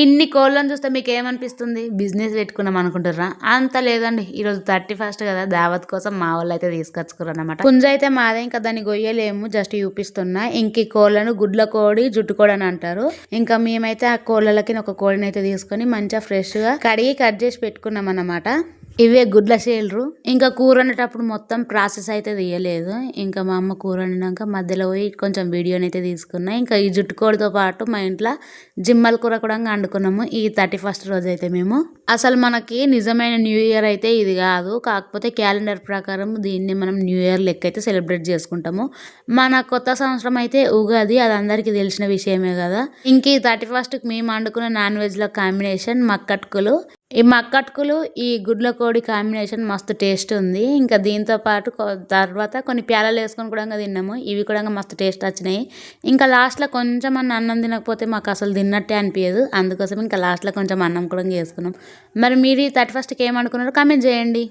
ఇన్ని కోళ్ళని చూస్తే మీకు ఏమనిపిస్తుంది బిజినెస్ పెట్టుకున్నాం అనుకుంటారా అంత లేదండి. ఈరోజు థర్టీ ఫస్ట్ కదా దావత్ కోసం మా వాళ్ళు అయితే తీసుకొచ్చుకున్నారు అనమాట పుంజ అయితే మాదే ఇంకా దాన్ని గొయ్యలేము జస్ట్ చూపిస్తున్నా. ఇంక ఈ కోళ్ళను గుడ్ల కోడి జుట్టు కోడి అని అంటారు. ఇంకా మేమైతే ఆ కోళ్ళకి ఒక కోడిని అయితే తీసుకొని మంచిగా ఫ్రెష్గా కడిగి కట్ చేసి పెట్టుకున్నాం అనమాట ఇవే గుడ్ల షేల్రు ఇంకా కూర వండేటప్పుడు మొత్తం ప్రాసెస్ అయితే తీయలేదు. ఇంకా మా అమ్మ కూర వండినాక మధ్యలో పోయి కొంచెం వీడియోని అయితే తీసుకున్నా. ఇంకా ఈ జుట్టుకోడితో పాటు మా ఇంట్లో జిమ్మల కూర కూడా వండుకున్నాము. ఈ థర్టీ ఫస్ట్ రోజు అయితే మేము. అసలు మనకి నిజమైన న్యూ ఇయర్ అయితే ఇది కాదు. కాకపోతే క్యాలెండర్ ప్రకారం దీన్ని మనం న్యూ ఇయర్ లెక్క అయితే సెలబ్రేట్ చేసుకుంటాము. మన కొత్త సంవత్సరం అయితే ఉగాది. అది అందరికీ తెలిసిన విషయమే కదా. ఇంక ఈ థర్టీ ఫస్ట్కి మేము వండుకున్న నాన్ వెజ్లో కాంబినేషన్ మక్కట్కులు ఈ మక్కట్కులు ఈ గుడ్ల కోడి కాంబినేషన్ మస్తు టేస్ట్ ఉంది. ఇంకా దీంతో పాటు తర్వాత కొన్ని ప్యాలలు వేసుకొని కూడా తిన్నాము. ఇవి కూడా మస్తు టేస్ట్ వచ్చినాయి. ఇంకా లాస్ట్లో కొంచెం అన్న అన్నం తినకపోతే మాకు అసలు తిన్నట్టే అనిపించదు అందుకోసం ఇంకా లాస్ట్లో కొంచెం అన్నం కూడా వేసుకున్నాం. మరి మీరు థర్టీ ఫస్ట్కి ఏమనుకున్నారో కామెంట్ చేయండి.